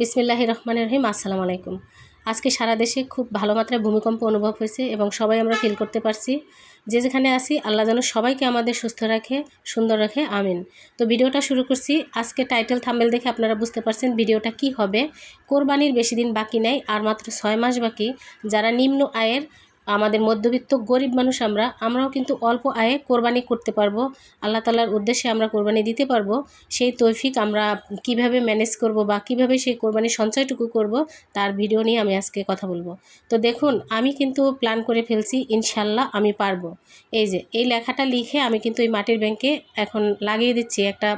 বিসমিল্লাহ রহমান রহিম, আসসালামু আলাইকুম। আজকে সারা দেশে খুব ভালো মাত্রায় ভূমিকম্প অনুভব হয়েছে এবং সবাই আমরা ফিল করতে পারছি। যে যেখানে আসি আল্লাহ যেন সবাইকে আমাদের সুস্থ রাখে, সুন্দর রাখে, আমিন। তো ভিডিওটা শুরু করছি। আজকে টাইটেল থাম্বেল দেখে আপনারা বুঝতে পারছেন ভিডিওটা কি হবে। কোরবানির বেশি দিন বাকি নেই, আর মাত্র ছয় মাস বাকি। যারা নিম্ন আয়ের আমাদের মধ্যবিত্ত গরিব মানুষ আমরা, আমরাও কিন্তু অল্প আয়ে কোরবানি করতে পারব। আল্লাহ তালার উদ্দেশ্যে আমরা কোরবানি দিতে পারব। সেই তৌফিক আমরা কীভাবে ম্যানেজ করব বা কীভাবে সেই কোরবানির সঞ্চয়টুকু করব, তার ভিডিও নিয়ে আমি আজকে কথা বলব। তো দেখুন, আমি কিন্তু প্ল্যান করে ফেলছি ইনশাল্লাহ আমি পারব। এই যে, এই লেখাটা লিখে আমি কিন্তু এই মাটির ব্যাংকে এখন লাগিয়ে দিচ্ছি একটা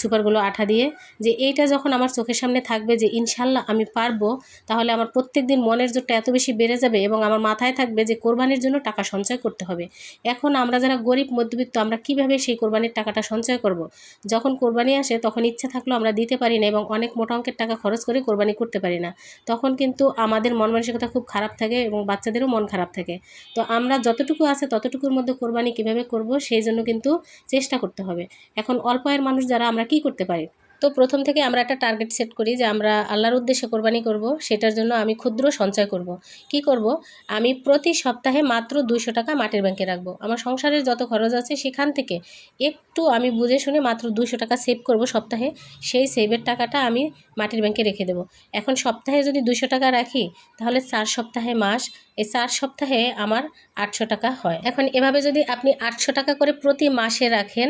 সুপারগুলো আঠা দিয়ে যে এইটা যখন আমার চোখের সামনে থাকবে যে ইনশাল্লাহ আমি পারব, তাহলে আমার প্রত্যেক দিন মনের জোরটা এত বেশি বেড়ে যাবে এবং আমার মাথায় থাকবে যে কোরবানির জন্য টাকা সঞ্চয় করতে হবে। এখন আমরা যারা গরিব, মধ্যবিত্ত, আমরা কীভাবে সেই কোরবানির টাকাটা সঞ্চয় করব। যখন কোরবানি আসে, তখন ইচ্ছা থাকলেও আমরা দিতে পারি না এবং অনেক মোটা অঙ্কের টাকা খরচ করে কোরবানি করতে পারি না। তখন কিন্তু আমাদের মন মানসিকতা খুব খারাপ থাকে এবং বাচ্চাদেরও মন খারাপ থাকে। তো আমরা যতটুকু আছে, ততটুকুর মধ্যে কোরবানি কীভাবে করব, সেই জন্য কিন্তু চেষ্টা করতে হবে। এখন অল্প আয়ের মানুষ যারা, আমরা কি করতে পারি? তো প্রথম থেকে আমরা একটা টার্গেট সেট করি যে আমরা আল্লাহর উদ্দেশ্যে কোরবানি করব, সেটার জন্য আমি ক্ষুদ্র সঞ্চয় করব। কি করব? আমি প্রতি সপ্তাহে মাত্র দুইশো টাকা মাটির ব্যাংকে রাখব। আমার সংসারের যত খরচ আছে সেখান থেকে একটু আমি বুঝে শুনে মাত্র দুশো টাকা সেভ করব সপ্তাহে, সেই সেভের টাকাটা আমি মাটির ব্যাংকে রেখে দেবো। এখন সপ্তাহে যদি দুশো টাকা রাখি, তাহলে চার সপ্তাহে মাস এই চার সপ্তাহে আমার আটশো টাকা হয়। এখন এভাবে যদি আপনি আটশো টাকা করে প্রতি মাসে রাখেন,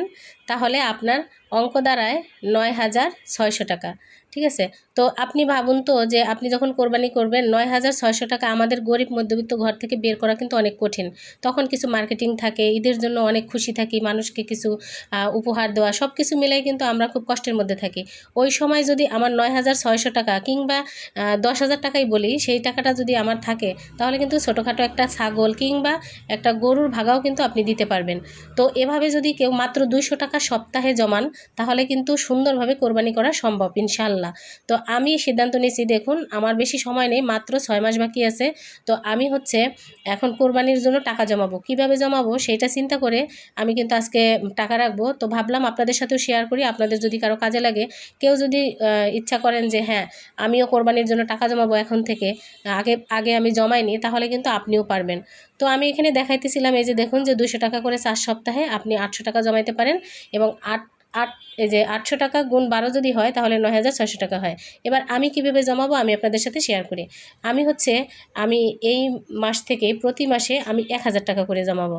তাহলে আপনার অঙ্ক দাঁড়ায় নয় হাজার ছয়শো টাকা। ঠিক আছে? তো আপনি ভাবুন তো যে আপনি যখন কোরবানি করবেন, নয় হাজার ছয়শো টাকা আমাদের গরিব মধ্যবিত্ত ঘর থেকে বের করা কিন্তু অনেক কঠিন। তখন কিছু মার্কেটিং থাকে ঈদের জন্য অনেক খুশি থাকি, মানুষকে কিছু উপহার দেওয়া সব কিছু মিলাই কিন্তু আমরা খুব কষ্টের মধ্যে থাকি। ওই সময় যদি আমার নয় হাজার ছয়শো টাকা কিংবা দশ হাজার টাকাই বলি, সেই টাকাটা যদি আমার থাকে, তাহলে কিন্তু ছোটোখাটো একটা ছাগল কিংবা একটা গরুর ভাগাও কিন্তু আপনি দিতে পারবেন। তো এভাবে যদি কেউ মাত্র দুইশো টাকা সপ্তাহে জমান, তাহলে কিন্তু সুন্দরভাবে কোরবানি করা সম্ভব, ইনশাল্লাহ। তো আমি সিদ্ধান্ত নিয়েছি, দেখুন, আমার বেশি সময় নেই, মাত্র ছয় মাস বাকি আছে। তো আমি হচ্ছে এখন কোরবানির জন্য টাকা জমাবো। কীভাবে জমাবো সেটা চিন্তা করে আমি কিন্তু আজকে টাকা রাখব। তো ভাবলাম আপনাদের সাথেও শেয়ার করি। আপনাদের যদি কারও কাজে লাগে, কেউ যদি ইচ্ছা করেন যে হ্যাঁ আমিও কোরবানির জন্য টাকা জমাবো এখন থেকে, আগে আগে আমি জমাইনি, তাহলে কিন্তু আপনিও পারবেন। তো আমি এখানে দেখাইতেছিলাম, এই যে দেখুন যে দুশো টাকা করে চার সপ্তাহে আপনি আটশো টাকা জমাইতে পারেন এবং আট আট, এই যে আটশো টাকা গুণ বারো যদি হয়, তাহলে নয় হাজার ছয়শো টাকা হয়। এবার আমি কীভাবে জমাবো, আমি আপনাদের সাথে শেয়ার করি। আমি হচ্ছে, আমি এই মাস থেকে প্রতি মাসে আমি এক হাজার টাকা করে জমাবো।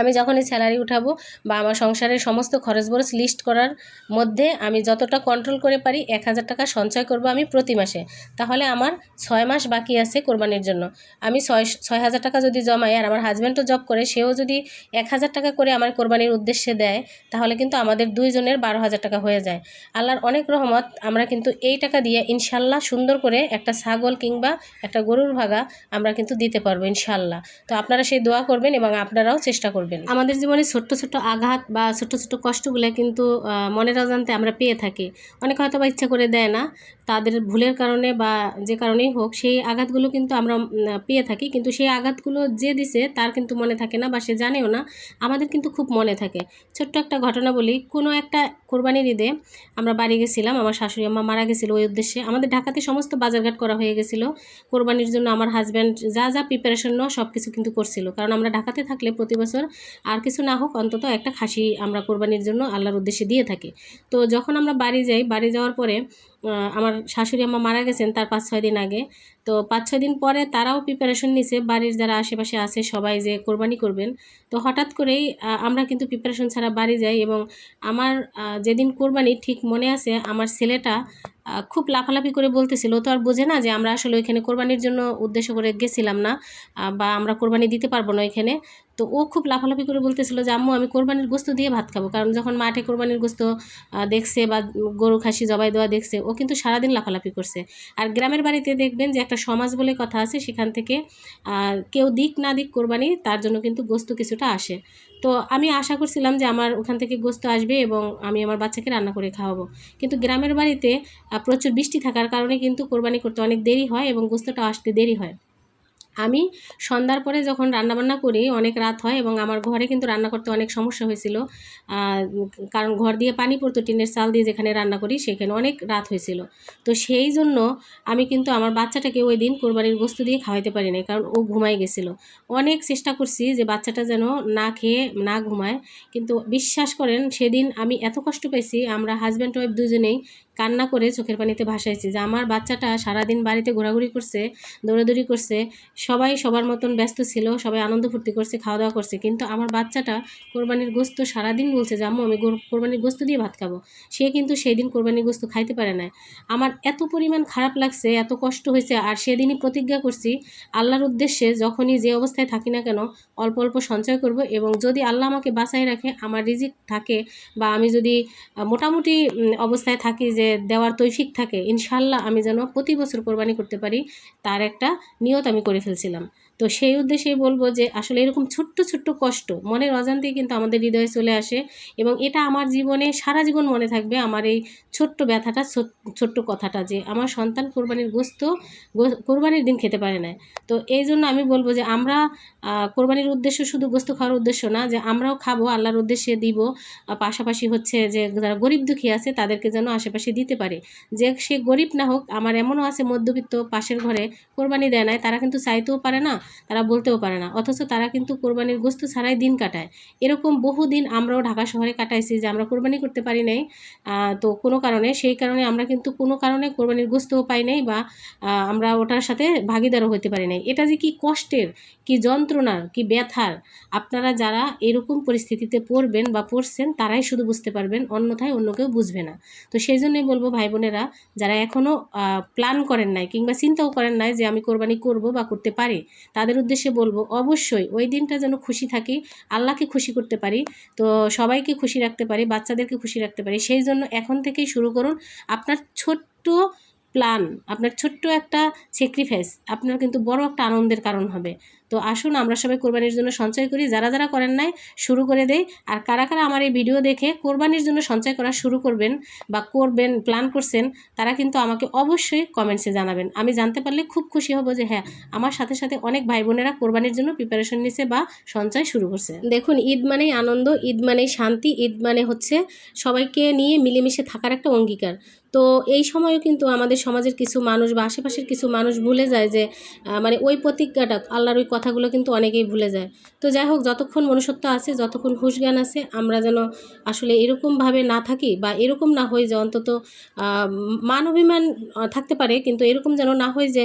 আমি যখনই স্যালারি উঠাবো বা আমার সংসারের সমস্ত খরচ বরচ লিস্ট করার মধ্যে আমি যতটা কন্ট্রোল করে পারি এক হাজার টাকা সঞ্চয় করব আমি প্রতি মাসে। তাহলে আমার ছয় মাস বাকি আছে কোরবানির জন্য। আমি ছয় ছয় হাজার টাকা যদি জমাই আর আমার হাজব্যান্ডও জব করে, সেও যদি এক হাজার টাকা করে আমার কোরবানির উদ্দেশ্যে দেয়, তাহলে কিন্তু আমাদের দুইজনের বারো হাজার টাকা হয়ে যায়। আল্লাহর অনেক রহমত, আমরা কিন্তু এই টাকা দিয়ে ইনশাল্লাহ সুন্দর করে একটা ছাগল কিংবা একটা গরুর ভাগা আমরা কিন্তু দিতে পারব ইনশাল্লাহ। তো আপনারা সেই দোয়া করবেন এবং আপনারাও চেষ্টা করবেন। করবেন? আমাদের জীবনে ছোট্ট ছোট্ট আঘাত বা ছোট্ট ছোট্ট কষ্টগুলো কিন্তু মনের অজান্তে আমরা পেয়ে থাকি। অনেক হয়তো বা ইচ্ছা করে দেয় না, তাদের ভুলের কারণে বা যে কারণেই হোক, সেই আঘাতগুলো কিন্তু আমরা পেয়ে থাকি। কিন্তু সেই আঘাতগুলো যে দিছে, তার কিন্তু মনে থাকে না বা সে জানেও না, আমাদের কিন্তু খুব মনে থাকে। ছোট্ট একটা ঘটনা বলি, কোনো একটা কোরবানির ঈদে আমরা বাড়ি গেছিলাম, আমার শাশুড়ি আম্মা মারা গেছিল ওই উদ্দেশ্যে। আমাদের ঢাকাতে সমস্ত বাজারঘাট করা হয়ে গেছিল। কোরবানির জন্য আমার হাজব্যান্ড যা যা প্রিপারেশন নেওয়া সব কিছু কিন্তু করছিল। কারণ আমরা ঢাকাতে থাকলে প্রতি বছর আর কিছু না হোক, অন্তত একটা খাসি আমরা কোরবানির জন্য আল্লাহর উদ্দেশ্যে দিয়ে থাকি। তো যখন আমরা বাড়ি যাই, বাড়ি যাওয়ার পরে আমার শাশুড়ি আম্মা মারা গেছেন তার পাঁচ, ছয় দিন আগে। তো পাঁচ, ছয় দিন পরে তারাও প্রিপারেশন নিছে। বাড়ির যারা আশেপাশে আছে সবাই যে কোরবানি করবেন। তো হঠাৎ করেই আমরা কিন্তু প্রিপারেশন ছাড়া বাড়ি যাই এবং আমার যেদিন কোরবানি ঠিক মনে আছে, আমার ছেলেটা খুব লাফালাফি করে বলতেছিল তো আর বোঝে না যে আমরা আসলে ওইখানে কোরবানির জন্য উদ্দেশ্য করে গেছিলাম না বা আমরা কোরবানি দিতে পারব না ওইখানে। তো ও খুব লাফালাফি করে বলতেছিল যে, আম্মু, আমি কোরবানির গোস্ত দিয়ে ভাত খাব। কারণ যখন মাঠে কোরবানির গোস্ত দেখছে বা গরু, খাসি জবাই দেওয়া দেখছে, ও কিন্তু সারাদিন লাফালাফি করছে। আর গ্রামের বাড়িতে দেখবেন যে একটা সমাজ বলে কথা আছে, সেখান থেকে কেউ দিক না দিক কোরবানি, তার জন্য কিন্তু গোস্ত কিছুটা আসে। তো আমি আশা করছিলাম যে আমার ওখান থেকে গোস্ত আসবে এবং আমি আমার বাচ্চাকে রান্না করে খাওয়াবো। কিন্তু গ্রামের বাড়িতে প্রচুর বৃষ্টি থাকার কারণে কিন্তু কোরবানি করতে অনেক দেরি হয় এবং গোস্তটা আসতে দেরি হয়। আমি সন্ধ্যার পরে যখন রান্নাবান্না করি, অনেক রাত হয় এবং আমার ঘরে কিন্তু রান্না করতে অনেক সমস্যা হয়েছিল। কারণ ঘর দিয়ে পানি পড়তো, টিনের চাল দিয়ে যেখানে রান্না করি সেখানে অনেক রাত হয়েছিল। তো সেই জন্য আমি কিন্তু আমার বাচ্চাটাকে ওই দিন কোরবানির গোস্ত দিয়ে খাওয়াইতে পারি নাই, কারণ ও ঘুমাই গেছিল। অনেক চেষ্টা করছি যে বাচ্চাটা যেন না খেয়ে না ঘুমায়, কিন্তু বিশ্বাস করেন, সেদিন আমি এত কষ্ট পেয়েছি আমরা হাজব্যান্ড ওয়াইফ দুজনেই কান্না করে চোখের পানিতে ভাসাইছি যে আমার বাচ্চাটা সারাদিন বাড়িতে ঘোরাঘুরি করছে, দৌড়াদৌড়ি করছে সবাই সবার মতন ব্যস্ত ছিল, সবাই আনন্দ ফুর্তি করছে খাওয়া দাওয়া করছে। কিন্তু আমার বাচ্চাটা কোরবানির গোস্ত সারাদিন বলছে যে আম্মু আমি কোরবানির গোস্ত দিয়ে ভাত খাব। সে কিন্তু সেই দিন কোরবানির গোস্ত খাইতে পারে না আমার এত পরিমাণ খারাপ লাগছে, এত কষ্ট হয়েছে, আর সেদিনই প্রতিজ্ঞা করছি, আল্লাহর উদ্দেশ্যে যখনই যে অবস্থায় থাকি না কেন, অল্প অল্প সঞ্চয় করব এবং যদি আল্লাহ আমাকে বাঁচাই রাখে, আমার রিজিক থাকে বা আমি যদি মোটামুটি অবস্থায় থাকি যে দেওয়ার তৈফিক থাকে ইনশাল্লাহ আমি যেন প্রতি বছর কোরবানি করতে পারি, তার একটা নিয়ত আমি করে ফেলছিলাম তো সেই উদ্দেশ্যেই বলব যে আসলে এরকম ছোট্ট ছোট্ট কষ্ট মনের অজান্তেই কিন্তু আমাদের হৃদয়ে চলে আসে এবং এটা আমার জীবনে সারা জীবন মনে থাকবে আমার এই ছোট্ট ব্যথাটা, ছোট- ছোট্ট কথাটা যে আমার সন্তান কোরবানির গোস্ত কোরবানির দিন খেতে পারে না। তো এই জন্য আমি বলব যে আমরা কোরবানির উদ্দেশ্য শুধু গোস্ত খাওয়ার উদ্দেশ্য না, যে আমরাও খাব, আল্লাহর উদ্দেশ্যে দিব। পাশাপাশি হচ্ছে যে যারা গরিব দুঃখী আছে তাদেরকে যেন আশেপাশে দিতে পারে। যে সে গরিব না হোক, আমার এমনও আছে মধ্যবিত্ত পাশের ঘরে কোরবানি দেয় নাই, তারা কিন্তু চাইতেও পারে না। তারা বলতেও পারে না। অথচ তারা কিন্তু কোরবানির গোস্ত ছাড়াই দিন কাটায়। এরকম বহু দিন আমরাও ঢাকা শহরে কাটাইছি যে আমরা কোরবানি করতে পারি নাই। তো কোনো কারণে, সেই কারণে আমরা কিন্তু কোনো কারণে কোরবানির গোস্তও পাই নাই বা আমরা ওটার সাথে ভাগিদারও হতে পারি নাই। এটা যে কি কষ্টের, কি যন্ত্রণার, কি ব্যথার, আপনারা যারা এরকম পরিস্থিতিতে পড়বেন বা পড়ছেন, তারাই শুধু বুঝতে পারবেন, অন্যথায় অন্য কেউ বুঝবে না। তো সেই জন্যই বলব ভাই বোনেরা যারা এখনও প্ল্যান করেন নাই কিংবা চিন্তাও করেন নাই যে আমি কোরবানি করব বা করতে পারি তাদের উদ্দেশ্যে বলব, অবশ্যই ওই দিনটা যেন খুশি থাকি, আল্লাহকে খুশি করতে পারি, তো সবাইকে খুশি রাখতে পারি, বাচ্চাদেরকে খুশি রাখতে পারি। সেই জন্য এখন থেকেই শুরু করুন আপনার ছোট্ট প্ল্যান আপনার ছোট্ট একটা স্যাক্রিফাইস আপনার কিন্তু বড় একটা আনন্দের কারণ হবে। তো আসুন আমরা সবাই কোরবানির জন্য সঞ্চয় করি। যারা যারা করেন নাই, শুরু করে দেই। আর কারা কারা আমার এই ভিডিও দেখে কোরবানির জন্য সঞ্চয় করা শুরু করবেন বা করবেন প্ল্যান করছেন, তারা কিন্তু আমাকে অবশ্যই কমেন্টসে জানাবেন। আমি জানতে পারলে খুব খুশি হব যে হ্যাঁ আমার সাথে সাথে অনেক ভাই বোনেরা কোরবানির জন্য প্রিপারেশন নিছে বা সঞ্চয় শুরু করছে। দেখুন, ঈদ মানেই আনন্দ, ঈদ মানেই শান্তি, ঈদ মানে হচ্ছে সবাইকে নিয়ে মিলেমিশে থাকার একটা অঙ্গীকার। তো এই সময়ও কিন্তু আমাদের সমাজের কিছু মানুষ বা আশেপাশের কিছু মানুষ ভুলে যায় যে মানে ওই প্রতিজ্ঞাটা, আল্লাহর ওই কথাগুলো কিন্তু অনেকেই ভুলে যায়। তো যাই হোক, যতক্ষণ মনুষ্যত্ব আছে, যতক্ষণ হুশ জ্ঞান আছে, আমরা যেন আসলে এরকমভাবে না থাকি বা এরকম না হয় যে অন্তত মান অভিমান থাকতে পারে, কিন্তু এরকম যেন না হয় যে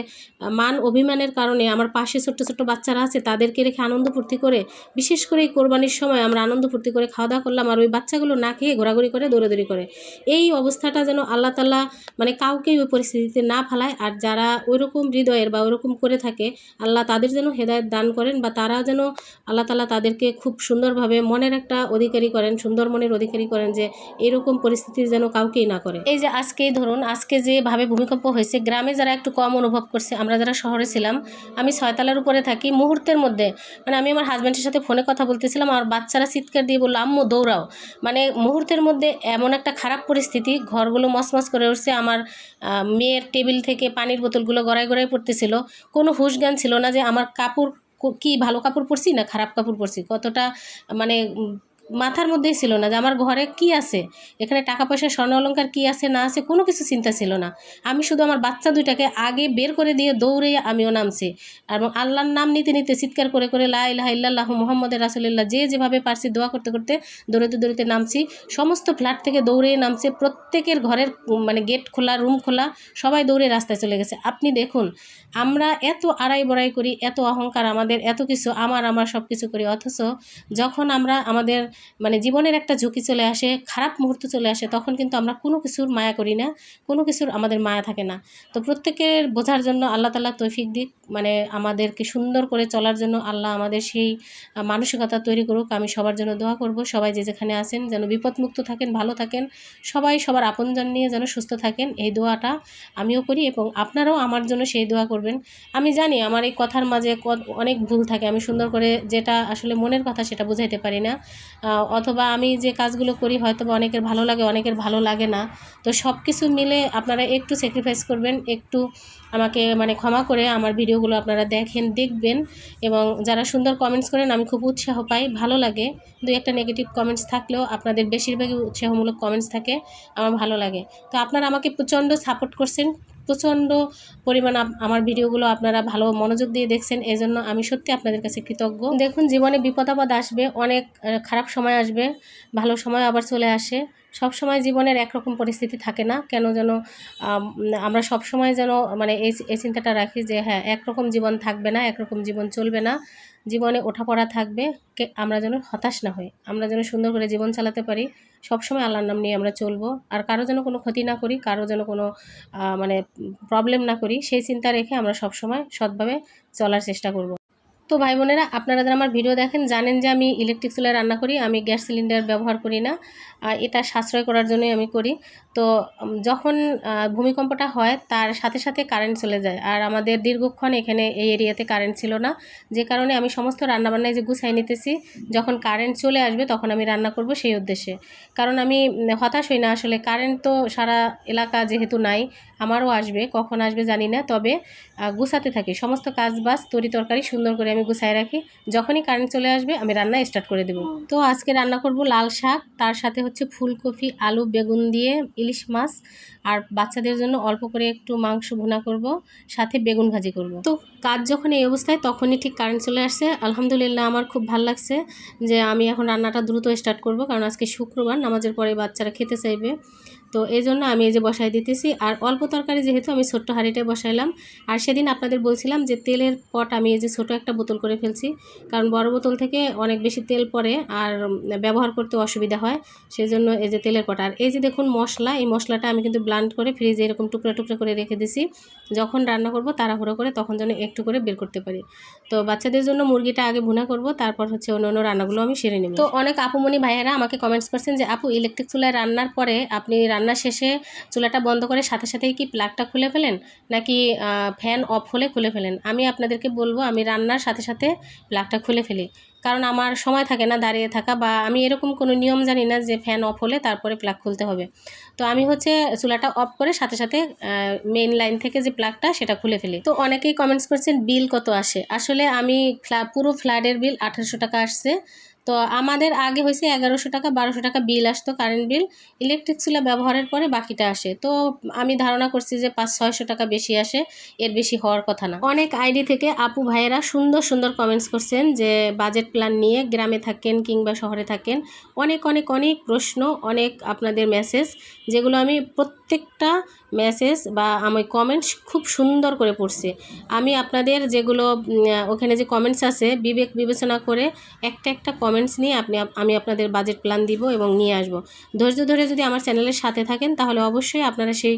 মান অভিমানের কারণে আমার পাশে ছোট্ট ছোট্ট বাচ্চারা আছে, তাদেরকে রেখে আনন্দ ফুর্তি করে, বিশেষ করে এই কোরবানির সময় আমরা আনন্দ ফুর্তি করে খাওয়া দাওয়া করলাম আর ওই বাচ্চাগুলো না খেয়ে ঘোরাঘুরি করে, দৌড়াদৌড়ি করে। এই অবস্থাটা যেন আল্লাহ তাল্লাহ মানে কাউকেই ওই পরিস্থিতিতে না ফেলায়। আর যারা ওইরকম হৃদয়ের বা ওইরকম করে থাকে, আল্লাহ তাদের যেন হেদায়ত দান করেন বা তারা যেন আল্লাহ তালা তাদেরকে খুব সুন্দরভাবে মনের একটা অধিকারী করেন, সুন্দর মনের অধিকারী করেন যে এরকম পরিস্থিতি যেন কাউকেই না করে। এই যে আজকেই ধরুন, আজকে যেভাবে ভূমিকম্প হয়েছে, গ্রামে যারা একটু কম অনুভব করছে, আমরা যারা শহরে ছিলাম, আমি ছয়তলার উপরে থাকি, মুহূর্তের মধ্যে মানে আমি আমার হাজব্যান্ডের সাথে ফোনে কথা বলতেছিলাম আর বাচ্চারা চিৎকার দিয়ে বলল, আম্মু, দৌড়াও। মানে মুহূর্তের মধ্যে এমন একটা খারাপ পরিস্থিতি, ঘরগুলো মসমস করে উঠছে। আমার মেয়ের টেবিল থেকে পানির বোতলগুলো গড়ায় গড়ায় পড়তেছিল। কোনো হুশ জ্ঞান ছিল না যে আমার কাপড় কি ভালো কাপড় পরছি না খারাপ কাপড় পরছি? কতটা মানে মাথার মধ্যেই ছিল না যে আমার ঘরে কি আছে? এখানে টাকা পয়সা, স্বর্ণ অলংকার কী আছে, না আছে, কোনো কিছু চিন্তা ছিল না। আমি শুধু আমার বাচ্চা দুইটাকে আগে বের করে দিয়ে দৌড়ে আমিও নামছি। এবং আল্লাহর নাম নিতে নিতে চিৎকার করে করে লাহ ইলাহা ইল্লাল্লাহ মোহাম্মদের রাসুলিল্লাহ যে যেভাবে পারছি দোয়া করতে করতে দৌড়াতে দৌড়াতে নামছি। সমস্ত ফ্ল্যাট থেকে দৌড়ে নামছে। প্রত্যেকের ঘরের মানে গেট খোলা, রুম খোলা, সবাই দৌড়ে রাস্তায় চলে গেছে। আপনি দেখুন, আমরা এত আড়াই বড়াই করি, এত অহংকার আমাদের, এত কিছু, আমার আমার সব কিছু করি। অথচ যখন আমরা আমাদের মানে জীবনের একটা ঝুঁকি চলে আসে, খারাপ মুহূর্ত চলে আসে, তখন কিন্তু আমরা কোনো কিছুর মায়া করি না, কোনো কিছুর আমাদের মায়া থাকে না। তো প্রত্যেকের বোঝার জন্য আল্লাহ তাল্লাহ তৌফিক দিক মানে আমাদেরকে সুন্দর করে চলার জন্য আল্লাহ আমাদের সেই মানসিকতা তৈরি করুক, আমি সবার জন্য দোয়া করব, সবাই যে যেখানে আছেন যেন বিপদমুক্ত থাকেন, ভালো থাকেন, সবাই সবার আপনজন নিয়ে যেন সুস্থ থাকেন, এই দোয়াটা আমিও করি এবং আপনারাও আমার জন্য সেই দোয়া করবেন। আমি জানি আমার এই কথার মাঝে অনেক ভুল থাকে, আমি সুন্দর করে যেটা আসলে মনের কথা সেটা বুঝাইতে পারি না। অথবা আমি যে কাজগুলো করি হয়তো বা অনেকের ভালো লাগে, অনেকের ভালো লাগে না। তো সব কিছু মিলে আপনারা একটু স্যাক্রিফাইস করবেন, একটু আমাকে মানে ক্ষমা করে আমার ভিডিওগুলো আপনারা দেখেন, দেখবেন এবং যারা সুন্দর কমেন্টস করেন, আমি খুব উৎসাহ পাই, ভালো লাগে। দুই একটা নেগেটিভ কমেন্টস থাকলেও আপনাদের বেশিরভাগই উৎসাহমূলক কমেন্টস থাকে, আমার ভালো লাগে। তো আপনারা আমাকে প্রচণ্ড সাপোর্ট করছেন, প্রচণ্ড পরিমাণ আমার ভিডিওগুলো আপনারা ভালো মনোযোগ দিয়ে দেখছেন এই জন্য আমি সত্যি আপনাদের কাছে কৃতজ্ঞ। দেখুন, জীবনে বিপদ আপদ আসবে, অনেক খারাপ সময় আসবে, ভালো সময় আবার চলে আসে। সব সময় জীবনের একরকম পরিস্থিতি থাকে না। কেন যেন আমরা সব সময় যেন মানে এই এই চিন্তাটা রাখি যে হ্যাঁ একরকম জীবন থাকবে না, একরকম জীবন চলবে না। জীবনে ওঠাপড়া থাকবে আমরা যেন হতাশ না হই। আমরা যেন সুন্দর করে জীবন চালাতে পারি। সবসময় আল্লাহর নাম নিয়ে আমরা চলবো। আর কারও যেন কোনো ক্ষতি না করি, কারও যেন কোনো মানে প্রবলেম না করি, সেই চিন্তা রেখে আমরা সবসময় সৎভাবে চলার চেষ্টা করব। তো ভাই বোনেরা আপনারা যারা আমার ভিডিও দেখেন, জানেন যে আমি ইলেকট্রিক চুলায় রান্না করি, আমি গ্যাস সিলিন্ডার ব্যবহার করি না এটা সাশ্রয় করার জন্যই আমি করি। তো যখন ভূমিকম্পটা হয়, তার সাথে সাথে কারেন্ট চলে যায়, আর আমাদের দীর্ঘক্ষণ এখানে এই এরিয়াতে কারেন্ট ছিল না। যে কারণে আমি সমস্ত রান্নাবান্নায় যে গুছাই নিতেছি, যখন কারেন্ট চলে আসবে, তখন আমি রান্না করব সেই উদ্দেশ্যে। কারণ আমি হতাশ হই না, আসলে কারেন্ট তো সারা এলাকা যেহেতু নাই, আমারও আসবে, কখন আসবে জানি না, তবে গুছাতে থাকি। সমস্ত কাজ বাজ তরি তরকারি সুন্দর করে আমি গুছাই রাখি। যখনই কারেন্ট চলে আসবে আমি রান্না স্টার্ট করে দেবো। তো আজকে রান্না করব লাল শাক তার সাথে হচ্ছে ফুলকপি আলু বেগুন দিয়ে ইলিশ মাছ। আর বাচ্চাদের জন্য অল্প করে একটু মাংস ভুনা করব সাথে বেগুন ভাজি করব। তো কাজ যখন এই অবস্থায় তখনই ঠিক কারেন্ট চলে আসছে। আলহামদুলিল্লাহ আমার খুব ভালো লাগছে যে আমি এখন রান্নাটা দ্রুত স্টার্ট করব কারণ আজকে শুক্রবার নামাজের পরে বাচ্চারা খেতে চাইবে। তো এই জন্য আমি এই যে বসাই দিতেছি। আর অল্প তরকারি যেহেতু আমি ছোট্ট হাঁড়িটায় বসাইলাম। আর সেদিন আপনাদের বলছিলাম যে তেলের পট আমি এই যে ছোটো একটা বোতল করে ফেলছি। কারণ বড় বোতল থেকে অনেক বেশি তেল পড়ে আর ব্যবহার করতে অসুবিধা হয়। সেই জন্য এই যে তেলের পট। আর এই যে দেখুন মশলা, এই মশলাটা আমি কিন্তু ব্লান্ড করে ফ্রিজে এরকম টুকরা টুকরা করে রেখে দিছি। যখন রান্না করব তাড়াহুড়ো করে তখন যেন একটু করে বের করতে পারি। তো বাচ্চাদের জন্য মুরগিটা আগে ভুনা করব, তারপর হচ্ছে অন্য অন্য রান্নাগুলো আমি সেরে নেব। তো অনেক আপুমনি ভাইয়েরা আমাকে কমেন্টস করছেন যে, আপু ইলেকট্রিক চুলায় রান্নার পরে আপনি রান্না শেষে চুলাটা বন্ধ করে সাথে সাথেই কি প্লাগটা খুলে ফেলেন? নাকি ফ্যান অফ হলে খুলে ফেলেন? আমি আপনাদেরকে বলব, আমি রান্নার সাথে সাথে প্লাগটা খুলে ফেলি। কারণ আমার সময় থাকে না দাঁড়িয়ে থাকা বা আমি এরকম কোনো নিয়ম জানি না যে ফ্যান অফ হলে তারপরে প্লাগ খুলতে হবে। তো আমি হচ্ছে চুলাটা অফ করে সাথে সাথে মেইন লাইন থেকে যে প্লাগটা সেটা খুলে ফেলি। তো অনেকেই কমেন্টস করছেন, বিল কত আসে? আসলে আমি পুরো ফ্ল্যাটের বিল আঠারোশো টাকা আসছে। তো আমাদের আগে হয়েছে এগারোশো টাকা, বারোশো টাকা বিল আসতো কারেন্ট বিল ইলেকট্রিক চুলা ব্যবহারের পরে বাকিটা আসে। তো আমি ধারণা করছি যে পাঁচ, ছয়শো টাকা বেশি আসে, এর বেশি হওয়ার কথা না। অনেক আইডি থেকে আপু ভাইয়েরা সুন্দর সুন্দর কমেন্টস করছেন যে বাজেট প্ল্যান নিয়ে গ্রামে থাকেন কিংবা শহরে থাকেন। অনেক অনেক অনেক প্রশ্ন, অনেক আপনাদের মেসেজ যেগুলো আমি প্রত্যেকটা মেসেজ বা আমি কমেন্টস খুব সুন্দর করে পড়ছি। আমি আপনাদের যেগুলো ওখানে যে কমেন্টস আছে, বিবেক বিবেচনা করে একটা একটা কমেন্টস নিয়ে আপনি আমি আপনাদের বাজেট প্ল্যান দিব এবং নিয়ে আসব। ধৈর্য ধরে যদি আমার চ্যানেলের সাথে থাকেন, তাহলে অবশ্যই আপনারা সেই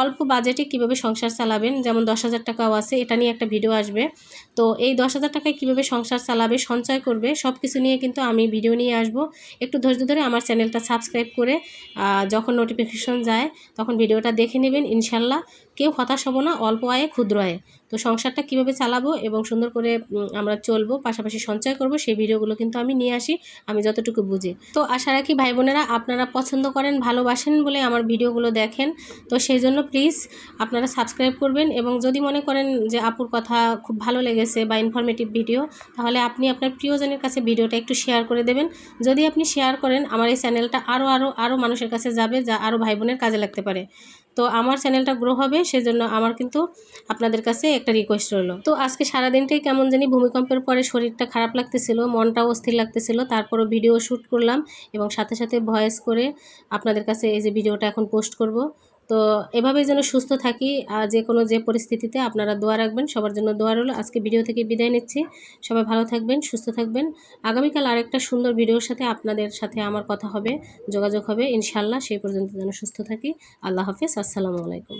অল্প বাজেটে কীভাবে সংসার চালাবেন, যেমন দশ হাজার টাকাও আছে, এটা নিয়ে একটা ভিডিও আসবে। তো এই দশ হাজার টাকায় কীভাবে সংসার চালাবে, সঞ্চয় করবে সব কিছু নিয়ে কিন্তু আমি ভিডিও নিয়ে আসব। একটু ধৈর্য ধরে আমার চ্যানেলটা সাবস্ক্রাইব করে যখন নোটিফিকেশন যায় তখন ভিডিওটা দেখে নেবেন ইনশাল্লাহ। কেউ হতাশ হব না, অল্প আয়ে ক্ষুদ্র আয়ে। তো সংসারটা কীভাবে চালাবো এবং সুন্দর করে আমরা চলবো, পাশাপাশি সঞ্চয় করব, সেই ভিডিওগুলো কিন্তু আমি নিয়ে আসি, আমি যতটুকু বুঝি। তো আশা রাখি ভাই বোনেরা, আপনারা পছন্দ করেন, ভালোবাসেন বলে আমার ভিডিওগুলো দেখেন। তো সেই জন্য প্লিজ আপনারা সাবস্ক্রাইব করবেন এবং যদি মনে করেন যে আপুর কথা খুব ভালো লেগেছে বা ইনফরমেটিভ ভিডিও তাহলে আপনি আপনার প্রিয়জনের কাছে ভিডিওটা একটু শেয়ার করে দেবেন। যদি আপনি শেয়ার করেন, আমার এই চ্যানেলটা আরও আরও আরও মানুষের কাছে যাবে, যা আরও ভাই বোনের কাজে লাগতে পারে। তো আমার চ্যানেলটা গ্রো হবে, সেজন্য আমার কিন্তু আপনাদের কাছে একটা রিকোয়েস্ট রইল। তো আজকে সারাদিনটাই কেমন জানি ভূমিকম্পের পরে শরীরটা খারাপ লাগতেছিল, মনটাও অস্থির লাগতেছিল, তারপরও ভিডিও শ্যুট করলাম এবং সাথে সাথে ভয়েস করে আপনাদের কাছে এই যে ভিডিওটা এখন পোস্ট করব। তো এভাবেই যেন সুস্থ থাকি, আর যে কোনো যে পরিস্থিতিতে আপনারা দোয়া রাখবেন, সবার জন্য দোয়া রইল। আজকে ভিডিও থেকে বিদায় নিচ্ছি। সবাই ভালো থাকবেন, সুস্থ থাকবেন। আগামীকাল আরেকটা সুন্দর ভিডিওর সাথে আপনাদের সাথে আমার কথা হবে, যোগাযোগ হবে। ইনশাল্লাহ সেই পর্যন্ত যেন সুস্থ থাকি। আল্লাহ হাফিজ, আসসালামু আলাইকুম।